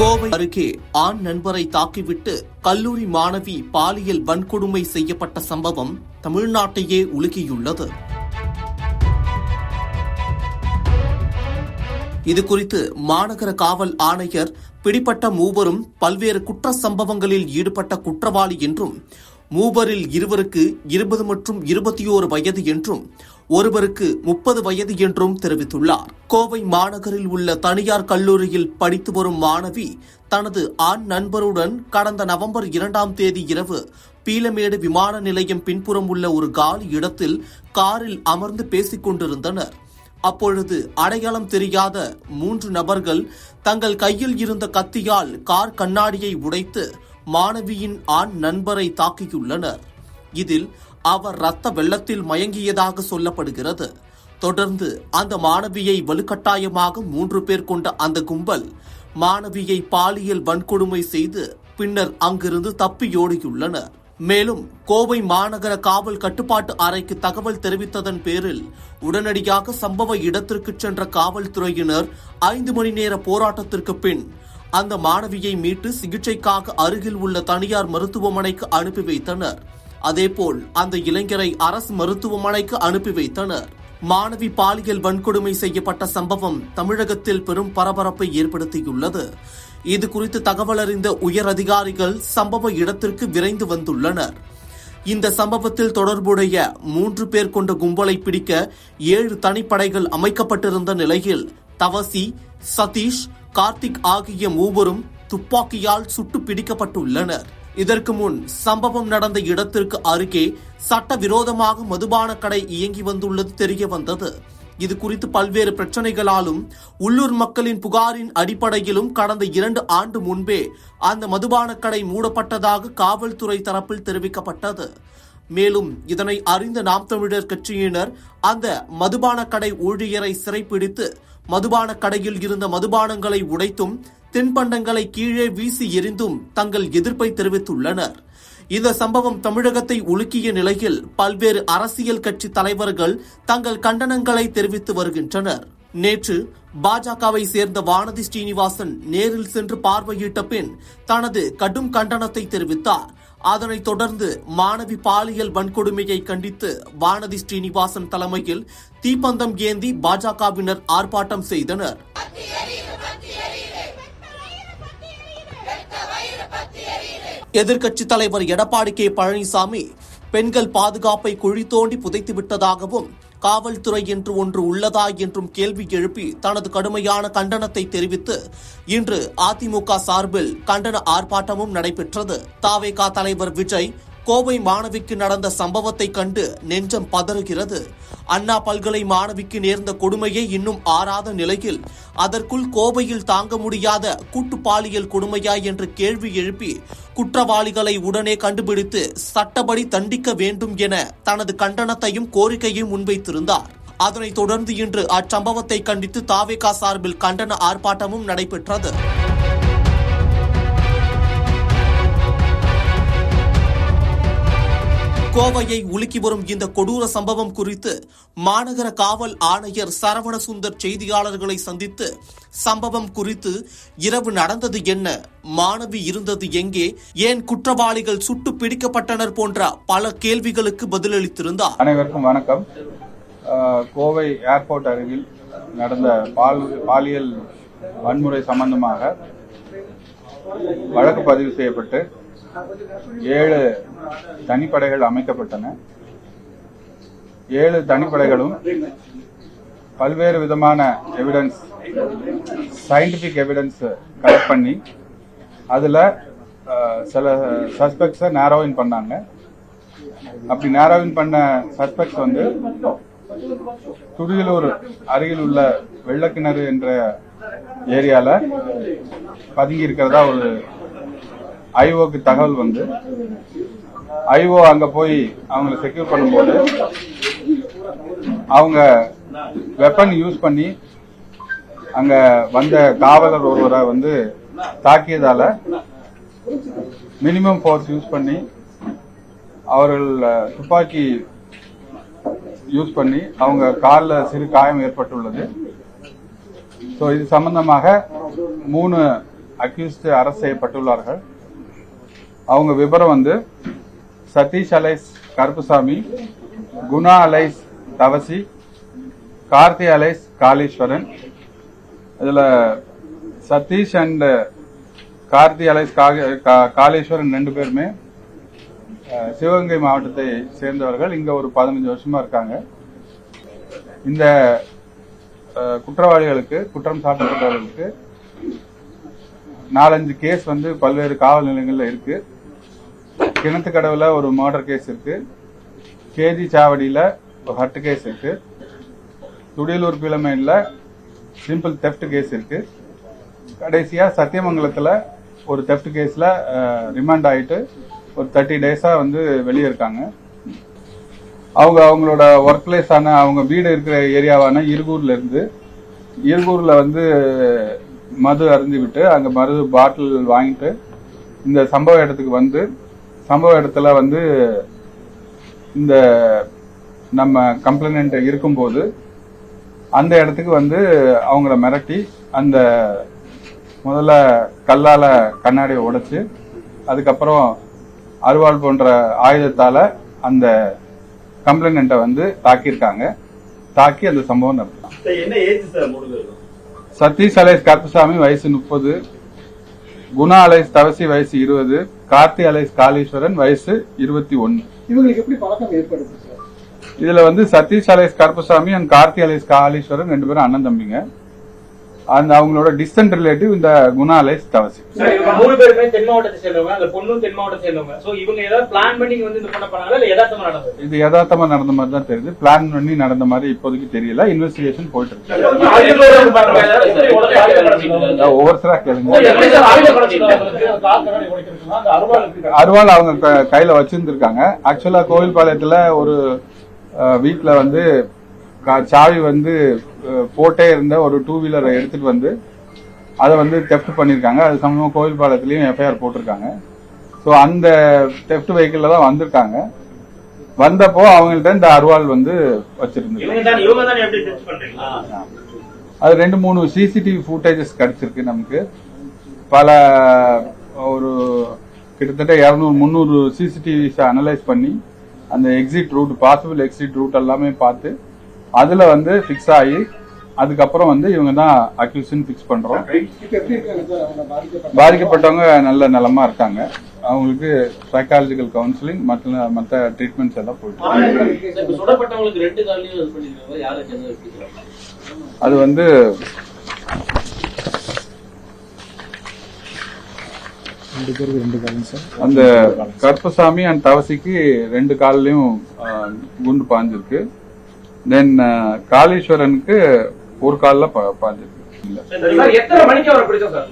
கோவை அருகே ஆண் நண்பரை தாக்கிவிட்டு கல்லூரி மாணவி பாலியல் வன்கொடுமை செய்யப்பட்ட சம்பவம் தமிழ்நாட்டையே உலுக்கியுள்ளது. இதுகுறித்து மாநகர காவல் ஆணையர் பிடிப்பட்ட மூவரும் பல்வேறு குற்ற சம்பவங்களில் ஈடுபட்ட குற்றவாளி என்றும் மூவரில் இருவருக்கு இருபது மற்றும் இருபத்தி ஓரு வயது என்றும் ஒருவருக்கு முப்பது வயது என்றும் தெரிவித்துள்ளார். கோவை மாநகரில் உள்ள தனியார் கல்லூரியில் படித்து வரும் மாணவி தனது ஆண் நண்பருடன் கடந்த நவம்பர் இரண்டாம் தேதி இரவு பீலமேடு விமான நிலையம் பின்புறம் உள்ள ஒரு காலி இடத்தில் காரில் அமர்ந்து பேசிக் கொண்டிருந்தனர். அப்பொழுது அடையாளம் தெரியாத மூன்று நபர்கள் தங்கள் கையில் இருந்த கத்தியால் கார் கண்ணாடியை உடைத்து மாணவியின் ஆண் நண்பரை தாக்கியுள்ளனர். இதில் அவர் ரத்த வெள்ளத்தில் மயங்கியதாக சொல்லப்படுகிறது. தொடர்ந்து அந்த மாணவியை வலுக்கட்டாயமாக மூன்று பேர் கொண்ட அந்த கும்பல் மாணவியை பாலியல் வன்கொடுமை செய்து பின்னர் அங்கிருந்து தப்பியோடியுள்ளனர் மேலும் கோவை மாநகர காவல் கட்டுப்பாட்டு அறைக்கு தகவல் தெரிவித்ததன் பேரில் உடனடியாக சம்பவ இடத்திற்கு சென்ற காவல்துறையினர் ஐந்து மணி நேர போராட்டத்திற்கு பின் அந்த மாணவியை மீட்டு சிகிச்சைக்காக அருகில் உள்ள தனியார் மருத்துவமனைக்கு அனுப்பி வைத்தனர். அதேபோல் அந்த இளைஞரை அரசு மருத்துவமனைக்கு அனுப்பி வைத்தனர். மாணவி பாலியல் வன்கொடுமை செய்யப்பட்ட சம்பவம் தமிழகத்தில் பெரும் பரபரப்பை ஏற்படுத்தியுள்ளது. இது குறித்து தகவல் அறிந்த உயர் அதிகாரிகள் சம்பவ இடத்திற்கு விரைந்து வந்துள்ளனர். இந்த சம்பவத்தில் தொடர்புடைய மூன்று பேர் கொண்ட கும்பலை பிடிக்க ஏழு தனிப்படைகள் அமைக்கப்பட்டிருந்த நிலையில் தவசி சதீஷ் கார்த்திக் ஆகிய மூவரும் துப்பாக்கியால் சுட்டு பிடிக்கப்பட்டுள்ளனர் இதற்கு முன் சம்பவம் நடந்த இடத்திற்கு அருகே சட்டவிரோதமாக மதுபான கடை இயங்கி வந்துள்ளது தெரிய வந்தது. இது குறித்து பல்வேறு பிரச்சனைகளாலும் உள்ளூர் மக்களின் புகாரின் அடிப்படையிலும் கடந்த இரண்டு ஆண்டு முன்பே அந்த மதுபான கடை மூடப்பட்டதாக காவல்துறை தரப்பில் தெரிவிக்கப்பட்டது. மேலும் இதனை அறிந்த நாம் தமிழர் கட்சியினர் அந்த மதுபான கடை ஊழியரை சிறைப்பிடித்து மதுபான கடையில் இருந்த மதுபானங்களை உடைத்தும் தின்பண்டங்களை கீழே வீசி எறிந்தும் தங்கள் எதிர்ப்பை தெரிவித்துள்ளனர். இந்த சம்பவம் தமிழகத்தை உலுக்கிய நிலையில் பல்வேறு அரசியல் கட்சி தலைவர்கள் தங்கள் கண்டனங்களை தெரிவித்து வருகின்றனர். நேற்று பாஜகவை சேர்ந்த வானதி ஸ்ரீனிவாசன் நேரில் சென்று பார்வையிட்ட பின் தனது கடும் கண்டனத்தை தெரிவித்தார். அதனைத் தொடர்ந்து மாணவி பாலியல் வன்கொடுமையை கண்டித்து வானதி ஸ்ரீனிவாசன் தலைமையில் தீப்பந்தம் ஏந்தி பாஜகவினர் ஆர்ப்பாட்டம் செய்தனர். எதிர்க்கட்சித் தலைவர் எடப்பாடி கே பழனிசாமி பெண்கள் பாதுகாப்பை குழி தோண்டி புதைத்து விட்டதாகவும் காவல்துறை என்று ஒன்று உள்ளதா என்றும் கேள்வி எழுப்பி தனது கடுமையான கண்டனத்தை தெரிவித்து இன்று அதிமுக சார்பில் கண்டன ஆர்ப்பாட்டமும் நடைபெற்றது. தாவேகா தலைவர் விஜய் கோவை மாணவிக்கு நடந்த சம்பவத்தை கண்டு நெஞ்சம் பதறுகிறது. அண்ணா பல்கலை மாணவிக்கு நேர்ந்த கொடுமையே இன்னும் ஆறாத நிலையில் அதற்குள் கோவையில் தாங்க முடியாத கூட்டு பாலியல் கொடுமையா என்று கேள்வி எழுப்பி குற்றவாளிகளை உடனே கண்டுபிடித்து சட்டப்படி தண்டிக்க வேண்டும் என தனது கண்டனத்தையும் கோரிக்கையும் முன்வைத்திருந்தார். அதனைத் தொடர்ந்து இன்று அச்சம்பவத்தை கண்டித்து தாவேகா சார்பில் கண்டன ஆர்ப்பாட்டமும் நடைபெற்றது. கோவையை உலுக்கி வரும் இந்த கொடூர சம்பவம் குறித்து மாநகர காவல் ஆணையர் சரவண சுந்தர் செய்தியாளர்களை சந்தித்து சம்பவம் குறித்து இரவு நடந்தது என்ன? மாணவி இருந்தது எங்கே? ஏன் குற்றவாளிகள் சுட்டு பிடிக்கப்பட்டனர் போன்ற பல கேள்விகளுக்கு பதிலளித்திருந்தார். அனைவருக்கும் வணக்கம். கோவை ஏர்போர்ட் அருகில் நடந்த பால் பாலியல் வன்முறை சம்பந்தமாக வழக்கு பதிவு செய்யப்பட்டு ஏழு தனிப்படைகள் அமைக்கப்பட்டன. ஏழு தனிப்படைகளும் பல்வேறு விதமான எவிடன்ஸ் சயின்டிபிக் எவிடன்ஸ் கலெக்ட் பண்ணி அதில் சில சஸ்பெக்ட்ஸை நேரோவின் பண்ணாங்க. அப்படி நேரோவின் பண்ண சஸ்பெக்ட்ஸ் வந்து துடியலூர் அருகில் உள்ள வெள்ளக்கிணறு என்ற ஏரியால பதுங்கி இருக்கிறதா ஒரு ஐஓக்கு தகவல் வந்து ஐஓ அங்க போய் அவங்கள செக்யூர் பண்ணும்போது அவங்க வெப்பன் யூஸ் பண்ணி அங்க வந்த காவலர் ஒருவரை வந்து தாக்கியதால மினிமம் ஃபோர்ஸ் யூஸ் பண்ணி அவர்கள் துப்பாக்கி யூஸ் பண்ணி அவங்க காலில் சிறு காயம் ஏற்பட்டுள்ளது. ஸோ இது சம்பந்தமாக மூணு அக்யூஸ்டு அரெஸ்ட் செய்யப்பட்டுள்ளார்கள். அவங்க விபரம் வந்து Sathish alias Karuppusamy Guna alias Thavasi Karthi alias Kaleeswaran. இதுல சதீஷ் அண்ட் கார்த்தி அலைஸ் கா- காளீஸ்வரன் ரெண்டு பேருமே சிவகங்கை மாவட்டத்தை சேர்ந்தவர்கள். இங்க ஒரு பதினஞ்சு வருஷமா இருக்காங்க. இந்த குற்றவாளிகளுக்கு குற்றம் சாட்டப்பட்டவர்களுக்கு நாலஞ்சு கேஸ் வந்து பல்வேறு காவல் நிலையங்களில் இருக்குது கிணத்து கடவுல ஒரு மர்டர் கேஸ் இருக்கு. கேஜி சாவடியில ஒரு ஹர்ட் கேஸ் இருக்கு. துடியலூர் பிளமைன்ல சிம்பிள் தெஃப்ட் கேஸ் இருக்கு. கடைசியா சத்தியமங்கலத்துல ஒரு தெஃப்ட் கேஸ்ல ரிமாண்ட் ஆயிட்டு ஒரு தேர்ட்டி டேஸா வந்து வெளியே இருக்காங்க அவங்க அவங்களோட ஒர்க் பிளேஸ் ஆன அவங்க வீடு இருக்கிற ஏரியாவான இருகூர்ல இருந்து இருகூர்ல வந்து மது அருந்தி விட்டு அங்க மது பாட்டில் வாங்கிட்டு இந்த சம்பவ இடத்துக்கு வந்து சம்பவ இடத்துல வந்து இந்த நம்ம கம்ப்ளைண்ட் இருக்கும்போது அந்த இடத்துக்கு வந்து அவங்கள மிரட்டி அந்த முதல்ல கல்லால கண்ணாடியை உடைச்சு அதுக்கப்புறம் அருவாள் போன்ற ஆயுதத்தால அந்த கம்ப்ளைண்ட்டை வந்து தாக்கியிருக்காங்க. தாக்கி அந்த சம்பவம் நடத்தலாம் சதீஷ் அலைஸ் கருப்புசாமி வயசு முப்பது குணா அலைஸ் தவசி வயசு இருபது கார்த்தி அலைஸ் காளீஸ்வரன் வயசு இருபத்தி ஒன்னு. இவங்களுக்கு எப்படி பழக்கம் ஏற்படுது இதுல வந்து Sathish alias Karuppusamy and Karthi alias Kaliswaran ரெண்டு பேரும் அண்ணன் தம்பிங்க. அந்த அவங்களோட டிஸ்டன்ட் ரிலேட்டிவ் இந்த குணா அலைஸ் தவசி. மூணு பேருமே தென் மாவட்டத்தை சேர்ந்தவங்க. அந்த பொண்ணும் தென் மாவட்டத்தை சேர்ந்தவங்க. சோ இவங்க ஏதாவது பிளான் பண்ணி வந்து இது பண்ண போனாங்களா இல்ல யதார்த்தமா நடந்தது? இது யதார்த்தமா நடந்த மாதிரி தான் தெரியுது. பிளான் பண்ணி நடந்த மாதிரி இப்போதைக்கு தெரியல. இன்வெஸ்டிகேஷன் போயிட்டு இருக்கு. அதான் ஒவ்வொருத்தரா கேளுங்க. அருவாள் அவங்க கையில வச்சிருந்திருக்காங்க. ஆக்சுவலா கோவில்பாளையத்துல ஒரு வீட்ல வந்து சாவி வந்து போட்டே இருந்த ஒரு டூ வீலரை எடுத்துட்டு வந்து அதை வந்து தெஃப்ட் பண்ணிருக்காங்க. அது சம்பந்தமா கோவில்பாளையத்துலயும் எஃப்ஐஆர் போட்டிருக்காங்க. ஸோ அந்த தெஃப்ட் வெஹிக்கிள்ல தான் வந்திருக்காங்க. வந்தப்போ அவங்கள்ட்ட இந்த அருவாள் வந்து வச்சிருந்துருக்காங்க அது ரெண்டு மூணு சிசிடிவி ஃபுட்டேஜஸ் கிடைச்சிருக்கு நமக்கு. பல ஒரு கிட்டத்தட்ட இரநூறு முந்நூறு சிசிடிவிஸ் அனலைஸ் பண்ணி அந்த exit route possible exit route எல்லாமே பார்த்து அதில் வந்து ஃபிக்ஸ் ஆகி அதுக்கப்புறம் வந்து இவங்க தான் அக்யூஷன் ஃபிக்ஸ் பண்ணுறோம் பாதிக்கப்பட்டவங்க நல்ல நலமா இருக்காங்க. அவங்களுக்கு சைக்காலஜிக்கல் கவுன்சிலிங் மற்ற மற்ற ட்ரீட்மெண்ட்ஸ் எல்லாம் போயிட்டு அது வந்து அந்த கருப்பசாமி அண்ட் தவசிக்கு ரெண்டு கால்லயும் குண்டு பாஞ்சிருக்கு. தென் காளீஸ்வரனுக்கு ஒரு கால்ல பாஞ்சிருக்கு. இல்ல சார் எத்தனை மணிக்கு அவரை பிடிச்சோம் சார்?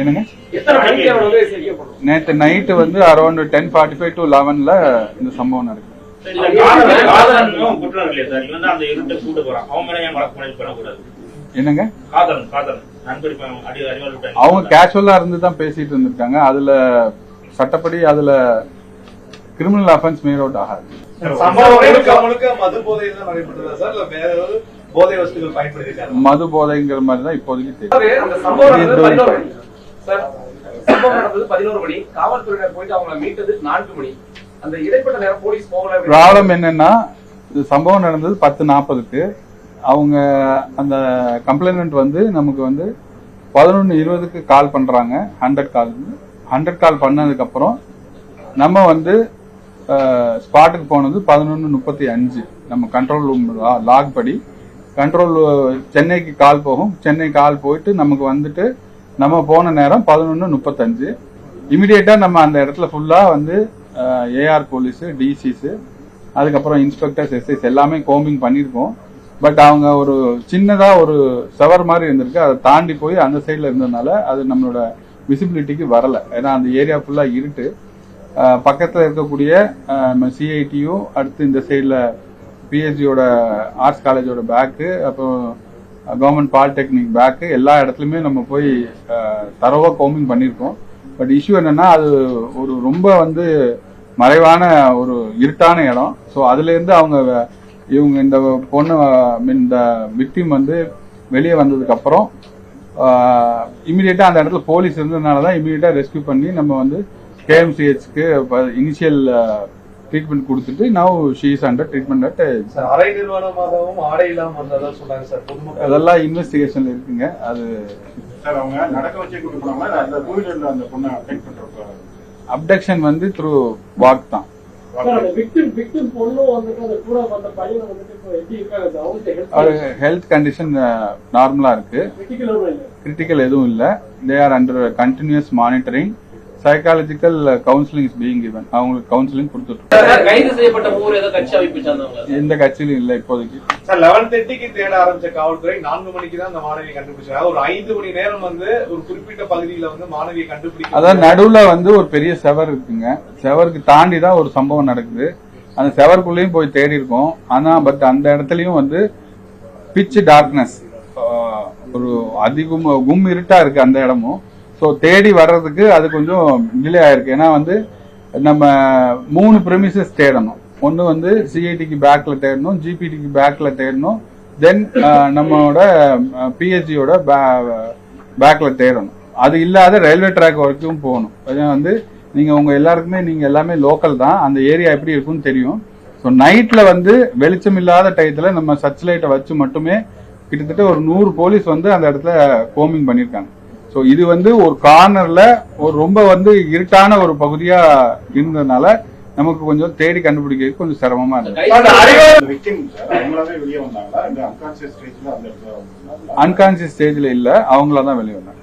என்னங்க? நேத்து நைட்டு வந்து around ten forty five to லெவன்ல இந்த சம்பவம் நடக்குது. மேல என்னங்க? அவங்க கேஷுவலா இருந்து தான் பேசிட்டு இருந்திருக்காங்க. அதுல சட்டப்படி அதுல கிரிமினல் அஃபென்ஸ் மேட் அவுட் ஆகாது. சம்பவம் முழுக்க முழுக்க மது போதையில் தான் நடைபெற்றதா சார்? இல்ல வேற ஏதாவது போதை வஸ்துகள் பயன்படுத்திருக்காங்க மது போதைங்கிற மாதிரி தான் இப்போதைக்கு தெரியும் அந்த சம்பவம் நடந்தது இது பதினோரு மணி. சார் சம்பவம் நடந்தது பதினோரு மணி. காவல்துறையினர் போயிட்டு அவங்கள மீட்டது நான்கு மணி. அந்த இடைப்பட்ட நேரம் போலீஸ் போகல ப்ராப்ளம் என்னன்னா இது சம்பவம் நடந்தது பத்து நாற்பதுக்கு அவங்க அந்த கம்ப்ளைண்ட் வந்து நமக்கு வந்து பதினொன்று இருபதுக்கு கால் பண்ணுறாங்க ஹண்ட்ரட் கால். ஹண்ட்ரட் கால் பண்ணதுக்கப்புறம் நம்ம வந்து ஸ்பாட்டுக்கு போனது பதினொன்று முப்பத்தி அஞ்சு. நம்ம கண்ட்ரோல் ரூம் லாக் படி. கண்ட்ரோல் சென்னைக்கு கால் போகும். சென்னை கால் போயிட்டு நமக்கு வந்துட்டு நம்ம போன நேரம் பதினொன்று முப்பத்தஞ்சு. இமிடியேட்டாக நம்ம அந்த இடத்துல ஃபுல்லாக வந்து ஏஆர் போலீஸு டிசிஸு அதுக்கப்புறம் இன்ஸ்பெக்டர்ஸ் எஸ்எஸ் எல்லாமே கோம்பிங் பண்ணியிருக்கோம். பட் அவங்க ஒரு சின்னதாக ஒரு செவர் மாதிரி இருந்திருக்கு. அதை தாண்டி போய் அந்த சைடில் இருந்ததுனால அது நம்மளோட விசிபிலிட்டிக்கு வரலை. ஏன்னா அந்த ஏரியா ஃபுல்லாக இருட்டு. பக்கத்தில் இருக்கக்கூடிய சிஐடியும் அடுத்து இந்த சைடில் பிஎஸ்சியோட ஆர்ட்ஸ் காலேஜோட பேக்கு அப்புறம் கவர்மெண்ட் பாலிடெக்னிக் பேக்கு எல்லா இடத்துலையுமே நம்ம போய் தரவா கோமிங் பண்ணியிருக்கோம். பட் இஷ்யூ என்னன்னா அது ஒரு ரொம்ப வந்து மறைவான ஒரு இருட்டான இடம். ஸோ அதுல இருந்து அவங்க இவங்க இந்த பொண்ணு இந்த விக்டிம் வந்து வெளியே வந்ததுக்கு அப்புறம் இமீடியட்டா அந்த இடத்துல போலீஸ் இருந்ததுனால தான் இமீடியட்டா ரெஸ்கியூ பண்ணி நம்ம வந்து கேஎம்சிஹெச்க்கு இனிஷியல் ட்ரீட்மெண்ட் கொடுத்துட்டு now she is under treatment at அரை நிர்வாணமாகவும் ஆடை இல்லாம வந்ததா சொன்னாங்க சார் அதெல்லாம் இன்வெஸ்டிகேஷன்ல இருக்குங்க. அது சார் அவங்க நடக்க வச்சு கூட்டு போனாங்களா அந்த டூ வீலர்ல அந்த பொண்ணை அட்டெக்ட் பண்றப்ப அப்டக்ஷன் வந்து த்ரூ வாக் தான். ஹெல்த் ஹெல்த் கண்டிஷன் நார்மலா இருக்கு? கிரிட்டிக்கல் எதுவும் இல்லை? They are under continuous monitoring psychological counselling is being given. அவங்களுக்கு கவுன்சிலிங் கொடுத்துட்டு கைது செய்யப்பட்ட மூவர் ஏதோ கட்சி அமைப்பு சார்ந்தவங்க எந்த கட்சியிலும் இல்லை இப்போதைக்கு. சார் லெவன் தேர்ட்டிக்கு தேட ஆரம்பிச்ச காவல்துறை நான்கு மணிக்கு தான் அந்த மாணவியை கண்டுபிடிச்சாங்க. ஒரு ஐந்து மணி நேரம் வந்து ஒரு குறிப்பிட்ட பகுதியில வந்து மாணவியை கண்டுபிடிக்க அதான் நடுவுல வந்து ஒரு பெரிய செவர் இருக்குங்க. செவருக்கு தாண்டி தான் ஒரு சம்பவம் நடக்குது. அந்த செவருக்குள்ளேயும் போய் தேடி இருக்கோம். ஆனா பட் அந்த இடத்துலயும் வந்து பிச் டார்க்னஸ் ஒரு அதிகம் கும் இருட்டா இருக்கு அந்த இடமும். ஸோ தேடி வர்றதுக்கு அது கொஞ்சம் டிலே ஆயிருக்கு ஏன்னா வந்து நம்ம மூணு ப்ரெமிசஸ் தேடணும். ஒன்று வந்து சிஐடிக்கு பேக்ல தேடணும் ஜிபிடிக்கு பேக்ல தேடணும் தென் நம்மளோட பிஹெச்சியோட பேக்ல தேடணும். அது இல்லாத ரயில்வே ட்ராக் வரைக்கும் போகணும். ஏன்னா வந்து நீங்கள் உங்கள் எல்லாருக்குமே நீங்கள் எல்லாமே லோக்கல் தான். அந்த ஏரியா எப்படி இருக்கும்னு தெரியும். ஸோ நைட்டில் வந்து வெளிச்சம் இல்லாத டயத்தில் நம்ம சர்ச் லைட்டை வச்சு மட்டுமே கிட்டத்தட்ட ஒரு நூறு போலீஸ் வந்து அந்த இடத்துல கோமிங் பண்ணியிருக்காங்க. ஸோ இது வந்து ஒரு கார்னர்ல ஒரு ரொம்ப வந்து இருட்டான ஒரு பகுதியா இருந்ததுனால நமக்கு கொஞ்சம் தேடி கண்டுபிடிக்க கொஞ்சம் சிரமமா இருந்தது. இந்த அன்கான்சியஸ் ஸ்டேஜ்ல அந்த இடத்துல வந்தாங்களா? அன்கான்சியஸ் ஸ்டேஜ்ல இல்ல அவங்கள தான் வெளியே வந்தாங்க.